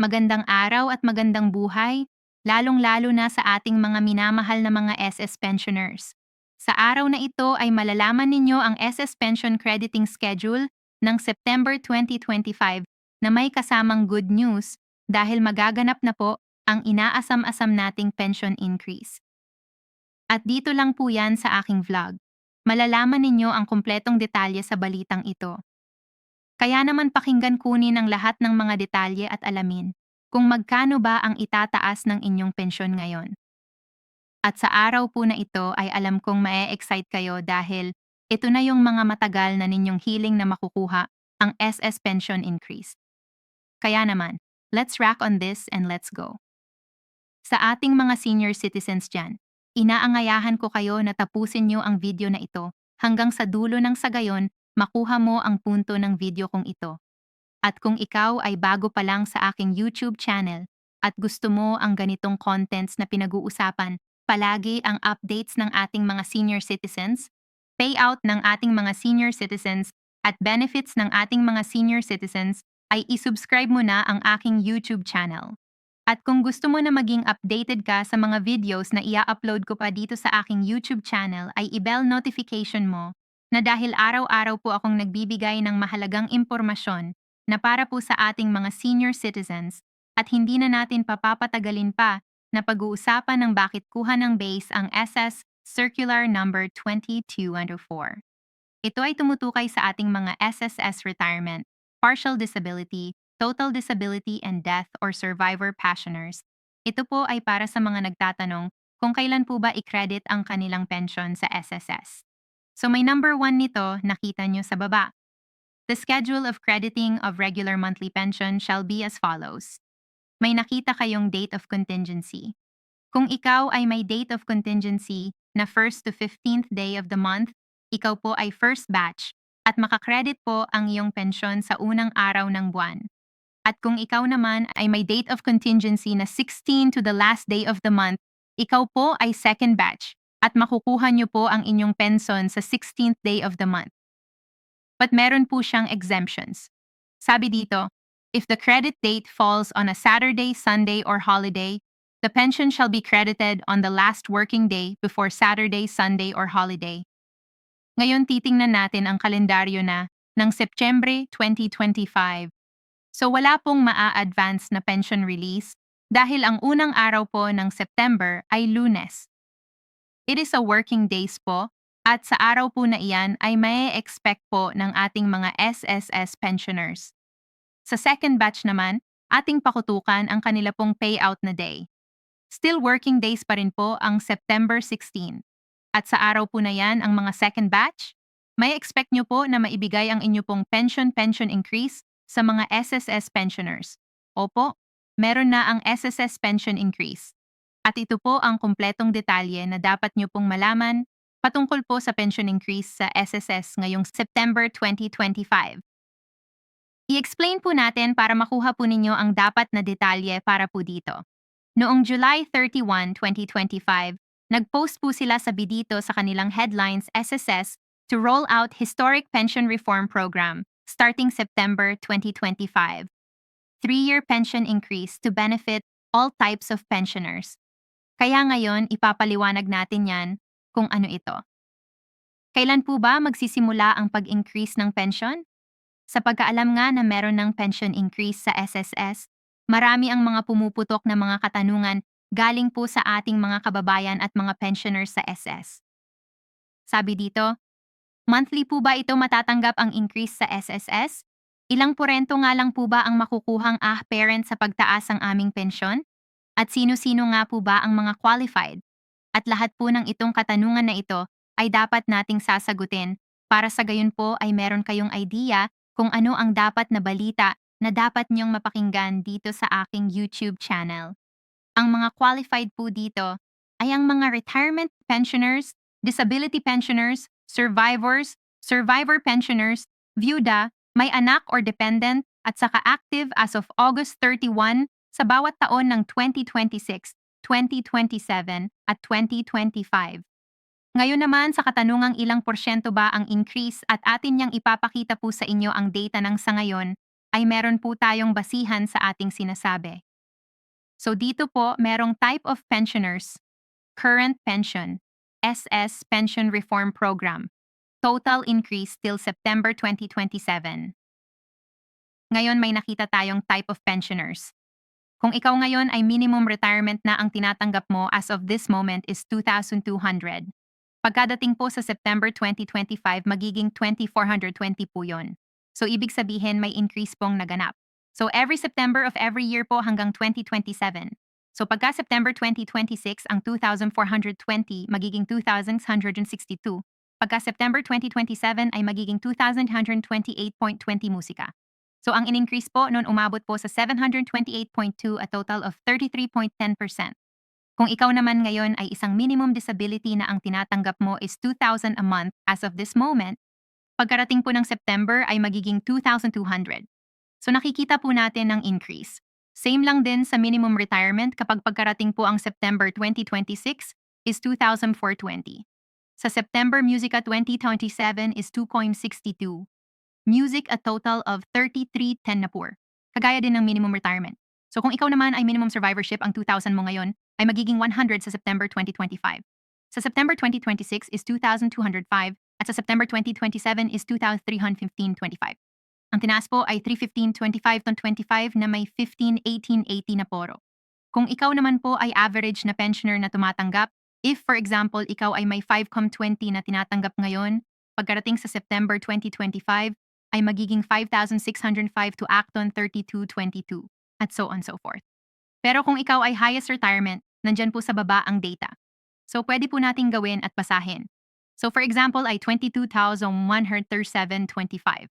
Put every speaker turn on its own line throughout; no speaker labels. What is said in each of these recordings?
magandang araw at magandang buhay, lalong-lalo na sa ating mga minamahal na mga SS pensioners. Sa araw na ito ay malalaman ninyo ang SS Pension Crediting Schedule ng September 2025 na may kasamang good news dahil magaganap na po ang inaasam-asam nating pension increase. At dito lang po yan sa aking vlog. Malalaman ninyo ang kumpletong detalye sa balitang ito. Kaya naman pakinggan kunin ang lahat ng mga detalye at alamin kung magkano ba ang itataas ng inyong pensyon ngayon. At sa araw po na ito ay alam kong mae-excite kayo dahil ito na yung mga matagal na ninyong hiling na makukuha ang SS pension increase. Kaya naman, let's rack on this and let's go. Sa ating mga senior citizens dyan, inaangayahan ko kayo na tapusin nyo ang video na ito hanggang sa dulo ng sagayon makuha mo ang punto ng video kong ito. At kung ikaw ay bago pa lang sa aking YouTube channel at gusto mo ang ganitong contents na pinag-uusapan, palagi ang updates ng ating mga senior citizens, payout ng ating mga senior citizens, at benefits ng ating mga senior citizens, ay isubscribe mo na ang aking YouTube channel. At kung gusto mo na maging updated ka sa mga videos na ia-upload ko pa dito sa aking YouTube channel ay i-bell notification mo na dahil araw-araw po akong nagbibigay ng mahalagang impormasyon na para po sa ating mga senior citizens at hindi na natin papapatagalin pa na pag-uusapan ng bakit kuha ng base ang SS Circular Number 2204. Ito ay tumutukay sa ating mga SSS retirement, partial disability, total disability and death or survivor pensioners. Ito po ay para sa mga nagtatanong kung kailan po ba i-credit ang kanilang pension sa SSS. So may number 1 nito nakita nyo sa baba. The schedule of crediting of regular monthly pension shall be as follows. May nakita kayong date of contingency. Kung ikaw ay may date of contingency na 1st to 15th day of the month, ikaw po ay first batch at makakredit po ang iyong pensyon sa unang araw ng buwan. At kung ikaw naman ay may date of contingency na 16 to the last day of the month, ikaw po ay second batch at makukuha niyo po ang inyong pension sa 16th day of the month. But meron po siyang exemptions. Sabi dito, if the credit date falls on a Saturday, Sunday, or holiday, the pension shall be credited on the last working day before Saturday, Sunday, or holiday. Ngayon titingnan natin ang kalendaryo na ng September 2025. So wala pong maa-advance na pension release dahil ang unang araw po ng September ay lunes. It is a working days po at sa araw po na iyan ay may expect po ng ating mga SSS pensioners. Sa second batch naman, ating pakutukan ang kanila pong payout na day. Still working days pa rin po ang September 16. At sa araw po na yan ang mga second batch, may expect nyo po na maibigay ang inyo pong pension-pension increase sa mga SSS pensioners. Opo, meron na ang SSS pension increase. At ito po ang kumpletong detalye na dapat nyo pong malaman patungkol po sa pension increase sa SSS ngayong September 2025. I-explain po natin para makuha po ninyo ang dapat na detalye para po dito. Noong July 31, 2025, nag-post po sila sa Bidito sa kanilang headlines SSS to roll out Historic Pension Reform Program starting September 2025. Three-year pension increase to benefit all types of pensioners. Kaya ngayon, ipapaliwanag natin yan kung ano ito. Kailan po ba magsisimula ang pag-increase ng pension? Sa pagkaalam nga na meron ng pension increase sa SSS, marami ang mga pumuputok na mga katanungan galing po sa ating mga kababayan at mga pensioners sa SS. Sabi dito, monthly po ba ito matatanggap ang increase sa SSS? Ilang porento nga lang po ba ang makukuhang ah parent sa pagtaas ang aming pensyon? At sino-sino nga po ba ang mga qualified? At lahat po ng itong katanungan na ito ay dapat nating sasagutin para sa gayon po ay meron kayong idea kung ano ang dapat na balita na dapat niyong mapakinggan dito sa aking YouTube channel. Ang mga qualified po dito ay ang mga retirement pensioners, disability pensioners, survivors, survivor pensioners, viuda, may anak or dependent, at saka active as of August 31, sa bawat taon ng 2026, 2027 at 2025. Ngayon naman sa katanungang ilang porsyento ba ang increase at atin niyang ipapakita po sa inyo ang data ng sa ngayon ay meron po tayong basihan sa ating sinasabi. So dito po, merong type of pensioners, current pension, SS Pension Reform Program, total increase till September 2027. Ngayon may nakita tayong type of pensioners. Kung ikaw ngayon ay minimum retirement na ang tinatanggap mo as of this moment is 2,200. Pagkadating po sa September 2025, magiging 2,420 po yun. So ibig sabihin may increase pong naganap. So every September of every year po hanggang 2027. So pagka September 2026, ang 2,420 magiging 2,162. Pagka September 2027 ay magiging 2,128.20 musika. So ang in-increase po noon umabot po sa 728.2 a total of 33.10%. Kung ikaw naman ngayon ay isang minimum disability na ang tinatanggap mo is 2,000 a month as of this moment, pagkarating po ng September ay magiging 2,200. So nakikita po natin ang increase. Same lang din sa minimum retirement kapag pagkarating po ang September 2026 is 2,420. Sa September Musica 2027 is 2.62. Music a total of 3310 na po. Kagaya din ng minimum retirement. So kung ikaw naman ay minimum survivorship ang 2,000 mo ngayon, ay magiging 100 sa September 2025. Sa September 2026 is 2,205 at sa September 2027 is 2,315.25. Ang tinaas ay 315.25 ton 25 na may 15,1880 na poro. Kung ikaw naman po ay average na pensioner na tumatanggap, if for example ikaw ay may 5Com20 na tinatanggap ngayon, pagkarating sa September 2025 ay magiging 5,605 to Acton 3222 at so on so forth. Pero kung ikaw ay highest retirement, nandyan po sa baba ang data. So pwede po nating gawin at basahin. So for example ay 22,137.25.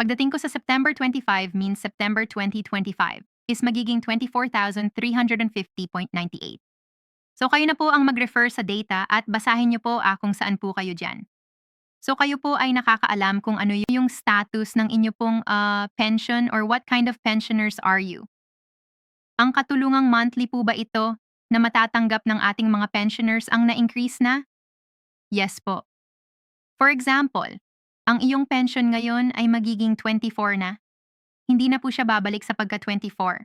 Pagdating ko sa September 25 means September 2025 is magiging 24,350.98. So kayo na po ang mag-refer sa data at basahin niyo po ah, kung saan po kayo dyan. So kayo po ay nakakaalam kung ano yung status ng inyo pong uh, pension or what kind of pensioners are you. Ang katulungang monthly po ba ito na matatanggap ng ating mga pensioners ang na-increase na? Yes po. For example, ang iyong pension ngayon ay magiging 24 na. Hindi na po siya babalik sa pagka-24.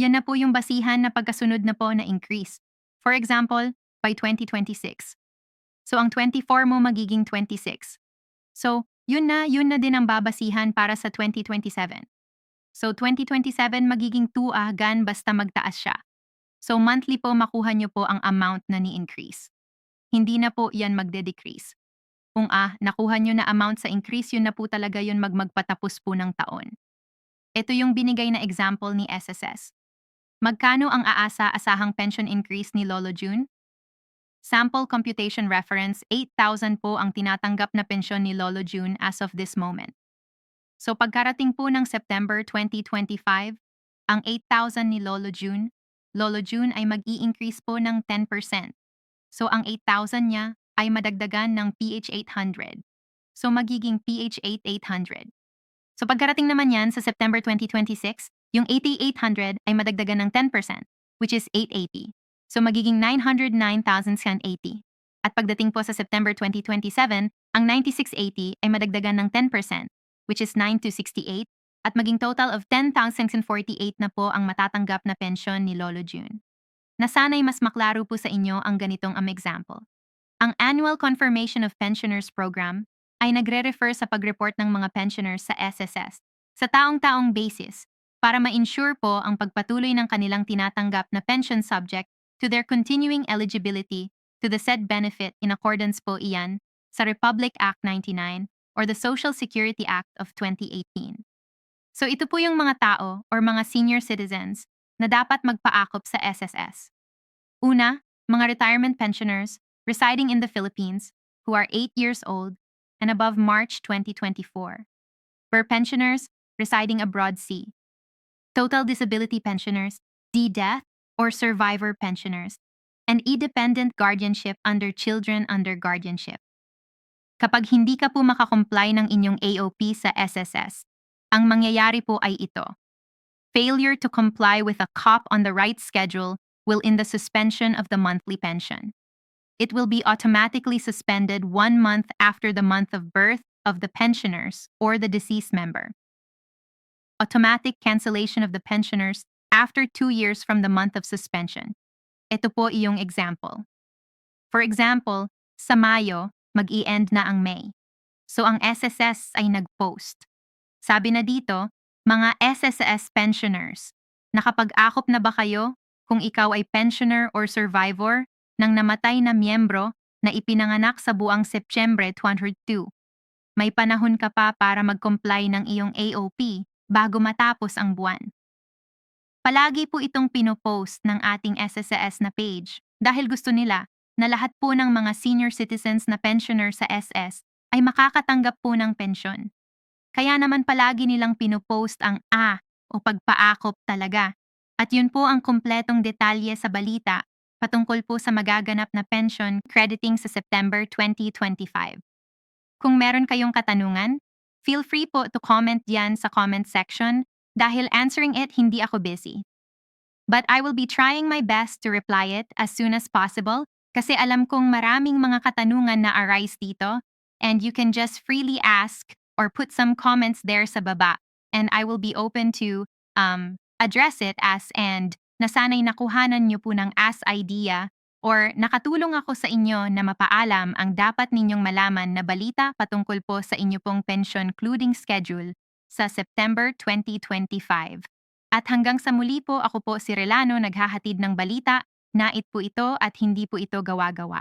Yan na po yung basihan na pagkasunod na po na increase. For example, by 2026. So ang 24 mo magiging 26. So, yun na, yun na din ang babasihan para sa 2027. So 2027 magiging 2 ahgan basta magtaas siya. So monthly po makuha nyo po ang amount na ni-increase. Hindi na po yan magde-decrease. Kung ah, nakuha nyo na amount sa increase, yun na po talaga yun magmagpatapos po ng taon. Ito yung binigay na example ni SSS. Magkano ang aasa-asahang pension increase ni Lolo June? Sample computation reference, 8,000 po ang tinatanggap na pensyon ni Lolo June as of this moment. So pagkarating po ng September 2025, ang 8,000 ni Lolo June Lolo June ay mag-i-increase po ng 10%. So ang 8,000 niya ay madagdagan ng PH 800. So magiging PH 8800. So pagkarating naman yan sa September 2026, yung 8800 ay madagdagan ng 10%, which is 880. So magiging 909,080. At pagdating po sa September 2027, ang 9680 ay madagdagan ng 10%, which is 9268 at maging total of 10,048 na po ang matatanggap na pensyon ni Lolo June. Nasanay mas maklaro po sa inyo ang ganitong am example. Ang Annual Confirmation of Pensioners Program ay nagre-refer sa pag-report ng mga pensioners sa SSS sa taong-taong basis para ma-ensure po ang pagpatuloy ng kanilang tinatanggap na pension subject to their continuing eligibility to the said benefit in accordance po iyan sa Republic Act 99 or the Social Security Act of 2018. So ito po yung mga tao or mga senior citizens na dapat magpaakop sa SSS. Una, mga retirement pensioners residing in the Philippines who are 8 years old and above March 2024. Per pensioners residing abroad C. Total disability pensioners, D-death or survivor pensioners, and independent guardianship under children under guardianship. Kapag hindi ka po makakomply ng inyong AOP sa SSS, ang mangyayari po ay ito. Failure to comply with a COP on the right schedule will in the suspension of the monthly pension. It will be automatically suspended one month after the month of birth of the pensioners or the deceased member. automatic cancellation of the pensioners after two years from the month of suspension. Ito po iyong example. For example, sa Mayo, mag-i-end na ang May. So ang SSS ay nag-post. Sabi na dito, mga SSS pensioners, nakapag-akop na ba kayo kung ikaw ay pensioner or survivor ng namatay na miyembro na ipinanganak sa buwang Setyembre 2002? May panahon ka pa para mag-comply ng iyong AOP bago matapos ang buwan. Palagi po itong pinopost ng ating SSS na page dahil gusto nila na lahat po ng mga senior citizens na pensioner sa SS ay makakatanggap po ng pensyon. Kaya naman palagi nilang pinopost ang A o pagpaakop talaga. At yun po ang kumpletong detalye sa balita patungkol po sa magaganap na pension crediting sa September 2025. Kung meron kayong katanungan, feel free po to comment diyan sa comment section dahil answering it hindi ako busy. But I will be trying my best to reply it as soon as possible kasi alam kong maraming mga katanungan na arise dito and you can just freely ask or put some comments there sa baba and I will be open to um, address it as and nasanay nakuhanan niyo po ng as idea or nakatulong ako sa inyo na mapaalam ang dapat ninyong malaman na balita patungkol po sa inyo pong pension including schedule sa September 2025. At hanggang sa muli po ako po si Relano naghahatid ng balita, nait po ito at hindi po ito gawa-gawa.